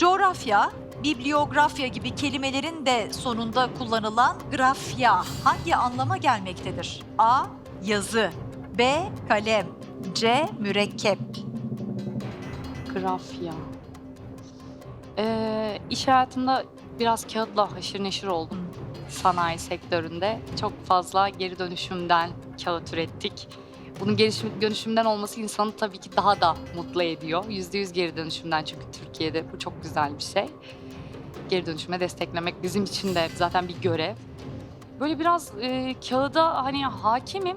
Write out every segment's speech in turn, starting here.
Coğrafya, bibliografya gibi kelimelerin de sonunda kullanılan grafya hangi anlama gelmektedir? A. Yazı B. Kalem C. Mürekkep Grafya. Ee, iş hayatımda biraz kağıtla haşır neşir oldum. Sanayi sektöründe çok fazla geri dönüşümden kağıt ürettik. Bunun geri dönüşümden olması insanı tabii ki daha da mutlu ediyor. Yüzde yüz geri dönüşümden çünkü Türkiye'de bu çok güzel bir şey. Geri dönüşüme desteklemek bizim için de zaten bir görev. Böyle biraz e, kağıda hani hakimim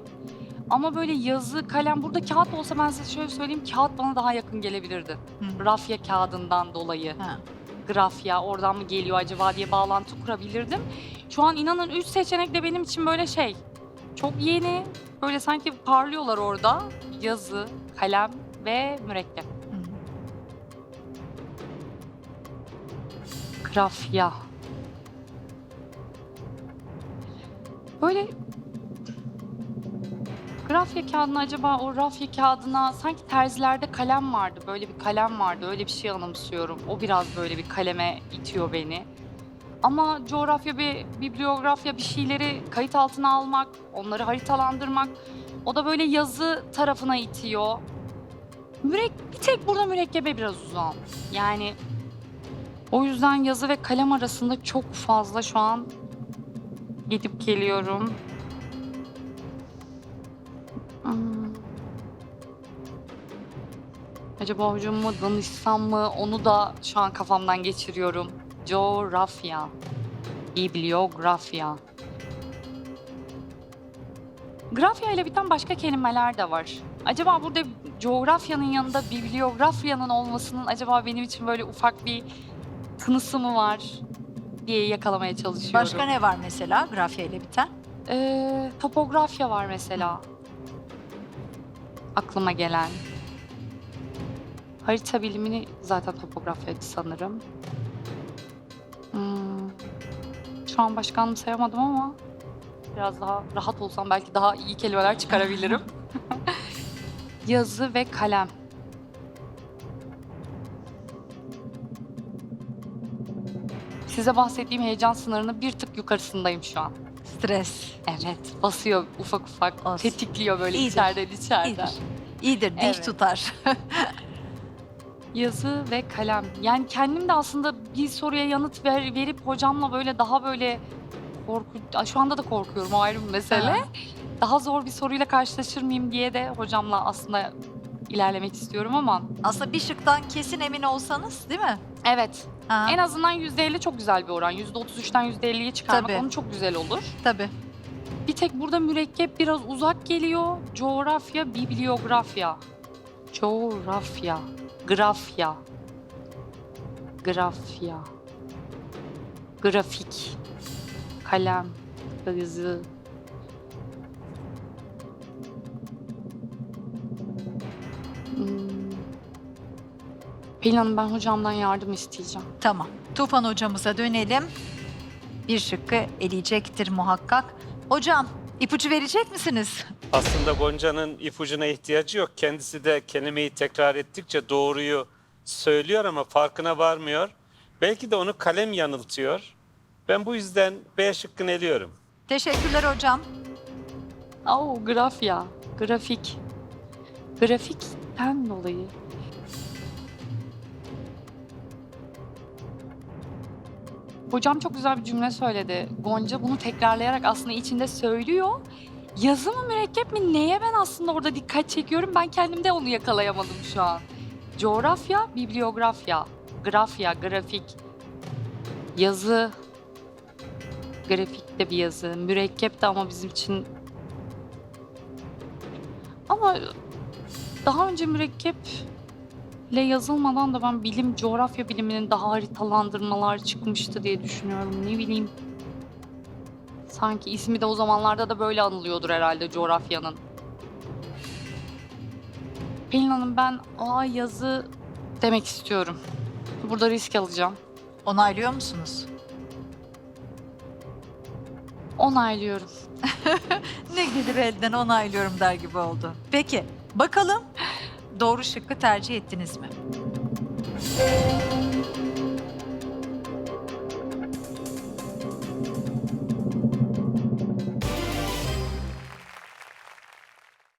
ama böyle yazı, kalem burada kağıt olsa ben size şöyle söyleyeyim kağıt bana daha yakın gelebilirdi. Hı. Rafya kağıdından dolayı Ha. grafya oradan mı geliyor acaba diye bağlantı kurabilirdim. Şu an inanın üç seçenek de benim için böyle şey çok yeni böyle sanki parlıyorlar orada yazı, kalem ve mürekkep. Grafya. Böyle grafya kağıdına acaba o rafya kağıdına sanki terzilerde kalem vardı. Böyle bir kalem vardı. Öyle bir şey anımsıyorum. O biraz böyle bir kaleme itiyor beni. Ama coğrafya ve bibliografya bir şeyleri kayıt altına almak, onları haritalandırmak o da böyle yazı tarafına itiyor. Mürek bir tek burada mürekkebe biraz uzağım. Yani o yüzden yazı ve kalem arasında çok fazla şu an gidip geliyorum. Hmm. Acaba hocama danışsam mı? Onu da şu an kafamdan geçiriyorum. Coğrafya. Bibliografya. Grafya ile biten başka kelimeler de var. Acaba burada coğrafyanın yanında bibliografyanın olmasının acaba benim için böyle ufak bir tınısı mı var diye yakalamaya çalışıyorum. Başka ne var mesela grafya ile biten? Ee, topografya var mesela. Aklıma gelen. Harita bilimini zaten topografyaydı sanırım. Hmm. Şu an başkanım sayamadım ama biraz daha rahat olsam belki daha iyi kelimeler çıkarabilirim. Yazı ve kalem. Size bahsettiğim heyecan sınırının bir tık yukarısındayım şu an. Stres. Evet, basıyor ufak ufak, Olsun. tetikliyor böyle İyidir, içeriden içeriden. İyidir. İyidir, dinç Evet. tutar. Yazı ve kalem. Yani kendim de aslında bir soruya yanıt ver, verip hocamla böyle daha böyle korku, Ay, şu anda da korkuyorum o ayrı bir mesele. Ha. Daha zor bir soruyla karşılaşır mıyım diye de hocamla aslında ilerlemek istiyorum ama Aslında bir şıktan kesin emin olsanız değil mi? evet Ha, en azından %50 çok güzel bir oran. %33'ten %50'ye çıkarmak Tabii. onu çok güzel olur. tabii. Bir tek burada mürekkep biraz uzak geliyor. Coğrafya, bibliografya. Coğrafya, grafya. Grafya. Grafik. Kalem, yazı. Hmm. Pelin Hanım ben hocamdan yardım isteyeceğim. Tamam. Tufan hocamıza dönelim. Bir şıkkı eleyecektir muhakkak. Hocam ipucu verecek misiniz? Aslında Gonca'nın ipucuna ihtiyacı yok. Kendisi de kelimeyi tekrar ettikçe doğruyu söylüyor ama farkına varmıyor. Belki de onu kalem yanıltıyor. Ben bu yüzden B şıkkını eliyorum. Teşekkürler hocam. Oo, grafya, grafik. Grafikten dolayı. Hocam çok güzel bir cümle söyledi. Gonca bunu tekrarlayarak aslında içinde söylüyor. Yazı mı mürekkep mi neye ben aslında orada dikkat çekiyorum ben kendimde onu yakalayamadım şu an. Coğrafya, bibliografya, grafya, grafik, yazı, grafik de bir yazı, mürekkep de ama bizim için ama daha önce mürekkeple yazılmadan da ben bilim, coğrafya biliminin daha haritalandırmalar çıkmıştı diye düşünüyorum. Ne bileyim. Sanki ismi de o zamanlarda da böyle anılıyordur herhalde coğrafyanın. Pelin Hanım ben A yazı demek istiyorum. Burada risk alacağım. Onaylıyor musunuz? Onaylıyorum. Ne gelir elden onaylıyorum der gibi oldu. Peki bakalım doğru şıkkı tercih ettiniz mi?